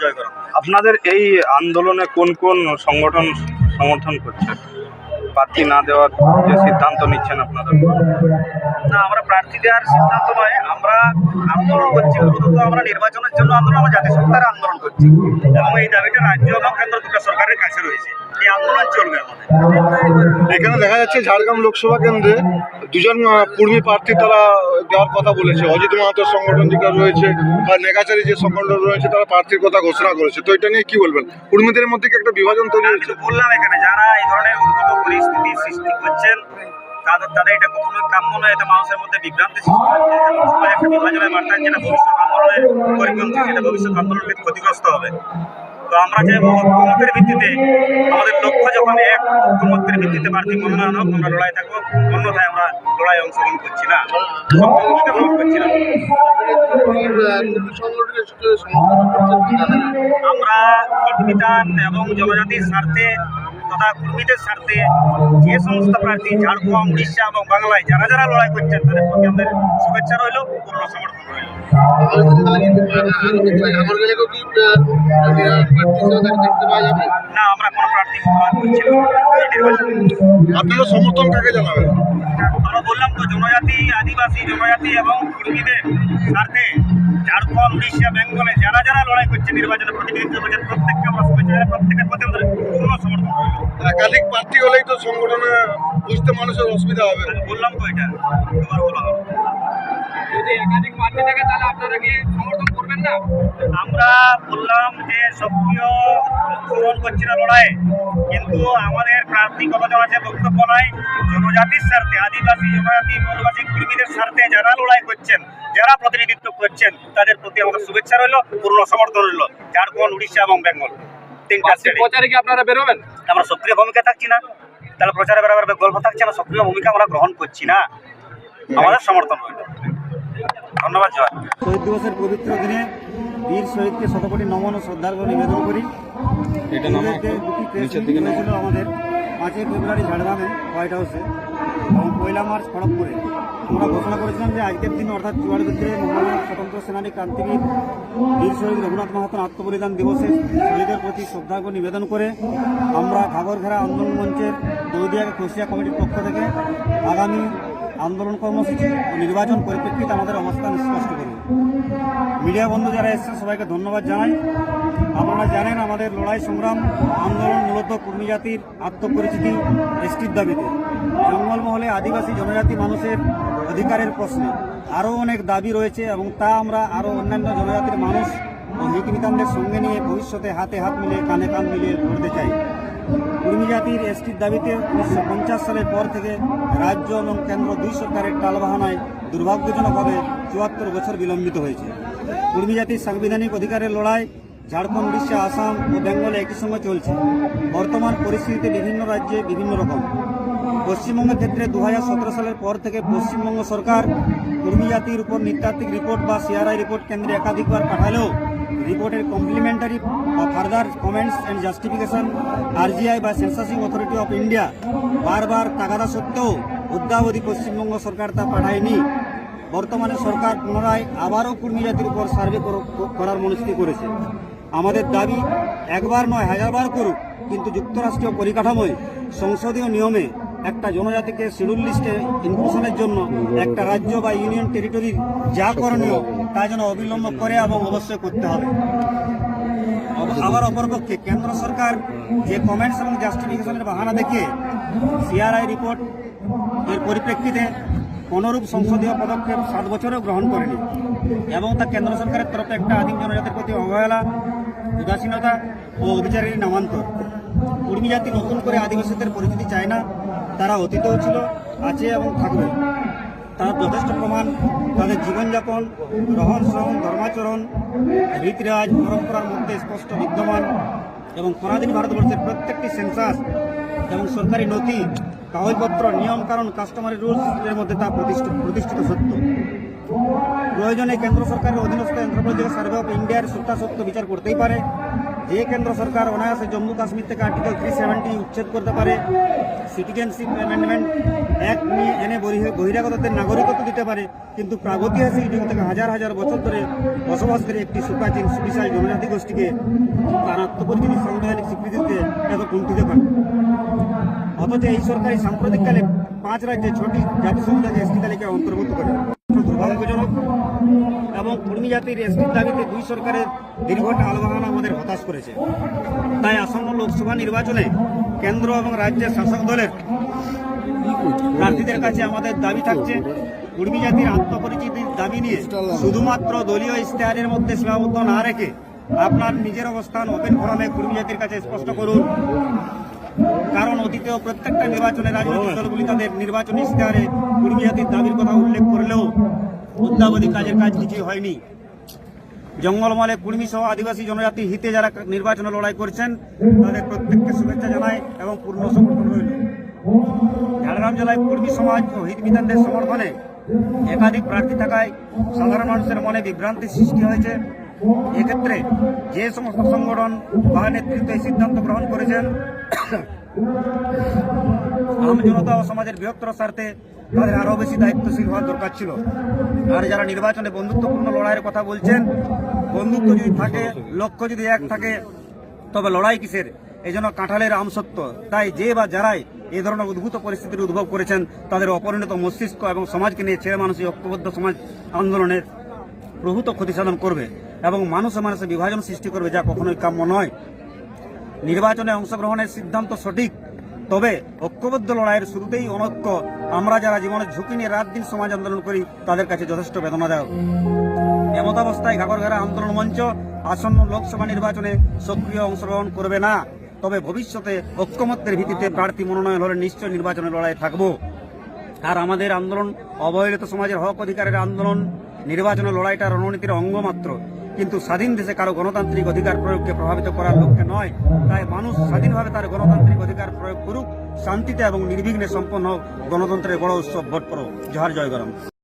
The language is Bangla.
জয় করা। আপনাদের এই আন্দোলনে কোন কোন সংগঠন সমর্থন করছে? প্রার্থী না দেওয়ার যে সিদ্ধান্ত নিচ্ছেন আপনারা? না আমরা প্রার্থী দেওয়ার সিদ্ধান্ত নয় আমরা আন্দোলন করছি। মূলত আমরা নির্বাচনের জন্য আন্দোলন আমরা জাতীয় সরকারে আন্দোলন করছি। এবং এই দাবিটা রাজ্য এবং কেন্দ্র দুটো সরকারের কাছে রয়েছে। এই আন্দোলন চলবে আমাদের। এখানে দেখা যাচ্ছে ঝাড়গ্রাম লোকসভা কেন্দ্রে দুজন কর্মী প্রার্থী তারা দেওয়ার কথা বলেছে। অজিত মাহাতোর সংগঠন যেটা রয়েছে বা নেগাচারি যে সংগঠন রয়েছে তারা প্রার্থীর কথা ঘোষণা করেছে। তো এটা নিয়ে কি বলবেন? কর্মীদের মধ্যে কি একটা বিভাজন তৈরি হয়েছে? বললাম এখানে যারা এই ধরনের উদ্ভূত পরিস্থিতি সৃষ্টি করছেন। তাদের তাদের এটা কখনোই কাম্য নয়, এটা মানুষের মধ্যে বিভ্রান্তি সৃষ্টি হচ্ছে বার্তা, যেটা ভবিষ্যৎ আন্দোলনের পরিপন্থী, সেটা ভবিষ্যৎ আন্দোলনকে ক্ষতিগ্রস্ত হবে। তো আমরা যে ঐক্যমতের ভিত্তিতে, আমাদের লক্ষ্য যখন এক ঐক্যমতের ভিত্তিতে প্রার্থী মনোনয়ন হোক, আমরা লড়াই থাকব অন্যথায় আমরা লড়াই অংশগ্রহণ করছি না। অংশগ্রহণ করছি না। আমরা হিত বিধান এবং জনজাতির স্বার্থে তথা কর্মীদের স্বার্থে যে সমস্ত প্রার্থী ঝাড়খণ্ড উড়িষ্যা এবং বাংলায় যারা যারা লড়াই করছেন তাদের প্রতি আমাদের শুভেচ্ছা রইল পূর্ণ সমর্থন রইল। না আমরা কোনো প্রার্থী করছি আপনারা সমর্থন কাকে জানাবেন? আমরা বললাম তো জনজাতি আদিবাসী জনজাতি এবং কর্মীদের স্বার্থে ঝাড়খণ্ড উড়িষ্যা বেঙ্গলে যারা যারা লড়াই করছে নির্বাচনে প্রতিনিধিত্ব করছেন প্রত্যেককে আমরা শুভেচ্ছা প্রত্যেকের প্রতি আমাদের পূর্ণ সমর্থন একাধিক প্রার্থী হলেই তো সংগঠনে বুঝতে মানুষের অসুবিধা হবে। বললাম তো এটা। দুবার বলা। হবে যদি একাধিক প্রার্থী থাকে তাহলে আপনারা কি সমর্থন করবেন না? আমরা বললাম যে সক্রিয় অংশগ্রহণ করছি না লড়াই কিন্তু আমাদের প্রার্থী কতজন আছে বক্তব্য নাই জনজাতির স্বার্থে আদিবাসী জনজাতি বনবাসী কর্মীদের স্বার্থে যারা লড়াই করছেন যারা প্রতিনিধিত্ব করছেন তাদের প্রতি আমাদের শুভেচ্ছা রইল পূর্ণ সমর্থন রইল ঝাড়খণ্ড উড়িষ্যা এবং বেঙ্গল। তিনটা প্রচারে কি আপনারা বেরোবেন? আমরা সক্রিয় ভূমিকা থাকছি না। তাহলে প্রচারে বেরোবার গল্প থাকছে না সক্রিয় ভূমিকা আমরা গ্রহণ করছি না। আমাদের সমর্থন রইল। ধন্যবাদ জয়। শহীদ দিবসের পবিত্র দিনে বীর শহীদকে শতকোটি নমন ও শ্রদ্ধার্ঘ্য নিবেদন করি। প্রেস আমাদের পাঁচই ফেব্রুয়ারি ঝাড়গ্রামে হোয়াইট হাউসে এবং পয়লা মার্চ খড়গপুরে। আমরা ঘোষণা করেছিলাম যে আজকের দিন অর্থাৎ চুয়াডাঙ্গাতে মহানায়ক স্বতন্ত্র সেনানী ক্রান্তিবীর বীর শহীদ রঘুনাথ মাহাতোর আত্মবলিদান দিবসে শহীদের প্রতি শ্রদ্ধার্ঘ্য নিবেদন করে আমরা ঘাগরঘেরা আন্দোলন মঞ্চের দৌদিয়া খুশিয়া কমিটির পক্ষ থেকে আগামী আন্দোলন কর্মসূচি ও নির্বাচন পরিপ্রেক্ষিতে আমাদের অবস্থান স্পষ্ট করব। মিডিয়া বন্ধু যারা এসেছেন, সবাইকে ধন্যবাদ জানাই। আপনারা জানেন আমাদের লড়াই সংগ্রাম, আন্দোলন মূলত কর্মী জাতির আত্মপরিচিতি, এসটির দাবিতে। জঙ্গলমহলে আদিবাসী জনজাতি মানুষের অধিকারের প্রশ্নে আরও অনেক দাবি রয়েছে এবং তা আমরা আরও অন্যান্য জনজাতির মানুষ ও হিতমিতানদের সঙ্গে নিয়ে ভবিষ্যতে হাতে হাত মিলিয়ে কানে কান মিলিয়ে করতে চাই। কর্মী জাতির এসটির দাবিতে উনিশশো পঞ্চাশ সালের পর থেকে রাজ্য এবং কেন্দ্র দুই সরকারের টালবাহানায় দুর্ভাগ্যজনকভাবে চুয়াত্তর বছর বিলম্বিত হয়েছে। কর্মী জাতির সাংবিধানিক অধিকারের লড়াই ঝাড়খণ্ড, উড়িষ্যা, আসাম ও বেঙ্গলে একই সঙ্গে চলছে। বর্তমান পরিস্থিতিতে বিভিন্ন রাজ্যে বিভিন্ন রকম। পশ্চিমবঙ্গের ক্ষেত্রে দু হাজার সতেরো সালের পর থেকে পশ্চিমবঙ্গ সরকার কর্মী জাতির উপর নৃতাত্ত্বিক রিপোর্ট বা সিআরআই রিপোর্ট কেন্দ্রে একাধিকবার পাঠালেও রিপোর্টের কমপ্লিমেন্টারি বা further comments and justification RGI বা সেন্সাসিং অথরিটি অফ ইন্ডিয়া বারবার তাগাদা সত্ত্বেও অদ্যাবধি পশ্চিমবঙ্গ সরকার তা পাঠায়নি। বর্তমানে সরকার পুনরায় আবারও কর্মী জাতির উপর সার্ভে কর- করার মনস্থিতি করেছে। আমাদের দাবি, একবার নয়, হাজারবার করুক, কিন্তু যুক্তরাষ্ট্রীয় পরিকাঠামোয় সংসদীয় নিয়মে একটা জনজাতিকে শিডিউল লিস্টে ইনক্লুশনের জন্য একটা রাজ্য বা ইউনিয়ন টেরিটরি যা করণীয় তা যেন অবিলম্ব করে এবং অবশ্যই করতে হবে। আবার অপরপক্ষে কেন্দ্র সরকার যে কমেন্টস এবং জাস্টিফিকেশনের বাহানা দেখে সিআরআই রিপোর্ট এর পরিপ্রেক্ষিতে কোনরূপ সংসদীয় পদক্ষেপ সাত বছরেও গ্রহণ করেনি এবং তা কেন্দ্র সরকারের তরফে একটা আদিম জনজাতির প্রতি অবহেলা, উদাসীনতা ও অবিচারের নামান্তর। কর্মী জাতি নতুন করে আদিবাসীদের পরিচিতি চায় না, তারা অতীতেও ছিল, আছে এবং থাকবে। তার যথেষ্ট প্রমাণ, তাদের জীবনযাপন, রহন সহন ধর্মাচরণ, রীতিরাজ, পরম্পরার মধ্যে স্পষ্ট বিদ্যমান এবং পরাধীন ভারতবর্ষের প্রত্যেকটি সেন্সাস এবং সরকারি নথি, কাগজপত্র নিয়ম কারণ কাস্টমারি রুলস এর মধ্যে তা প্রতিষ্ঠিত প্রতিষ্ঠিত সত্য। প্রয়োজনে কেন্দ্র সরকারের অধীনস্থ এন্থ্রোপলজিক্যাল সার্ভে অফ ইন্ডিয়ার সত্যাসত্য বিচার করতেই পারে। যে কেন্দ্র সরকার অনায়াসে জম্মু কাশ্মীর থেকে আর্টিকেল থ্রি সেভেন্টি উচ্ছেদ করতে পারে সিটিজেনশিপ অ্যামেন্ডমেন্ট অ্যাক্ট নিয়ে এনে বহি- বহিরাগতদের নাগরিকত্ব দিতে পারে, কিন্তু প্রাগৈতিহাসিক যুগ থেকে হাজার হাজার বছর ধরে বসবাসকারী একটি সুপ্রাচীন সুবিশাল জনজাতি গোষ্ঠীকে তার আত্মপরিচিতি সাংবিধানিক স্বীকৃতি দিতে এত কুণ্ঠিত পারে অথচ এই সরকারি সাম্প্রতিককালে পাঁচ রাজ্যে ছটি জাতিসংঘকে এসটি তালিকায় অন্তর্ভুক্ত করে। দুর্ভাগ্যজনক কর্মী জাতির এসটির দাবিতে দুই সরকারের দীর্ঘটা আলোচনা আমাদের হতাশ করেছে। তাই আসন্ন লোকসভা নির্বাচনে কেন্দ্র এবং রাজ্যের শাসক দলের প্রার্থীদের কাছে আমাদের দাবি থাকছে কুর্মী জাতির আত্মপরিচিতির দাবি নিয়ে শুধুমাত্র দলীয় ইশতেহারের মধ্যে সীমাবদ্ধ না রেখে আপনার নিজের অবস্থান ওপেন ফোরামে কুর্মী জাতির কাছে স্পষ্ট করুন। কারণ অতীতেও প্রত্যেকটা নির্বাচনে রাজনৈতিক দলগুলি তাদের নির্বাচনী ইশতেহারে কুর্মী জাতির দাবির কথা উল্লেখ করলেও অদ্যাবধি কাজের কাজ কিছুই হয়নি। জঙ্গলমলে কুর্মী সহ আদিবাসী জনজাতি হিতে যারা নির্বাচনে লড়াই করছেন, তাদের প্রত্যেককে শুভেচ্ছা জানাই এবং পূর্ণ সমর্থন রইল। ঝাড়গ্রাম জেলায় কর্মী সমাজ ও হিতবিতানদের সমর্থনে একাধিক প্রার্থী থাকায় সাধারণ মানুষের মনে বিভ্রান্তি সৃষ্টি হয়েছে। এক্ষেত্রে যে সমস্ত সংগঠন বা নেতৃত্ব এই সিদ্ধান্ত গ্রহণ করেছেন, আম জনতা ও সমাজের বৃহত্তর স্বার্থে তাদের আরও বেশি দায়িত্বশীল হওয়ার দরকার ছিল। আর যারা নির্বাচনে বন্ধুত্বপূর্ণ লড়াইয়ের কথা বলছেন, বন্ধুত্ব যদি থাকে, লক্ষ্য যদি এক থাকে, তবে লড়াই কিসের? এই জন্য কাঁঠালের আমসত্ব তাই যে বা যারাই এই ধরনের উদ্ভূত পরিস্থিতির উদ্ভব করেছেন, তাদের অপরিণত মস্তিষ্ক এবং সমাজকে নিয়ে ছেড়ে মানুষ ঐক্যবদ্ধ সমাজ আন্দোলনের প্রভূত ক্ষতি সাধন করবে এবং মানুষে মানুষে বিভাজন সৃষ্টি করবে, যা কখনোই কাম্য নয়। নির্বাচনে অংশগ্রহণের সিদ্ধান্ত সঠিক। তবে ঐক্যবদ্ধ লড়াইয়ের শুরুতেই অনৈক্য আমরা যারা জীবনের ঝুঁকি নিয়ে রাত দিন সমাজ আন্দোলন করি, তাদের কাছে যথেষ্ট বেদনাদায়ক। এমত অবস্থায় ঘাগরঘাড়া আন্দোলন মঞ্চ আসন্ন লোকসভা নির্বাচনে সক্রিয় অংশগ্রহণ করবে না। তবে ভবিষ্যতে ঐক্যমত্যের ভিত্তিতে প্রার্থী মনোনয়ন হলে নিশ্চয় নির্বাচনের লড়াই থাকব। আর আমাদের আন্দোলন অবহেলিত সমাজের হক অধিকারের আন্দোলন, নির্বাচনের লড়াইটা রণনীতির অঙ্গ মাত্র। কিন্তু স্বাধীন দেশে কারও গণতান্ত্রিক অধিকার প্রয়োগকে প্রভাবিত করার লক্ষ্যে নয়। তাই মানুষ স্বাধীনভাবে তার গণতান্ত্রিক অধিকার প্রয়োগ করুক, শান্তিতে এবং নির্বিঘ্নে সম্পন্ন হোক। গণতন্ত্রের বড় উৎসব ভোট করো জহার, জয় গরম।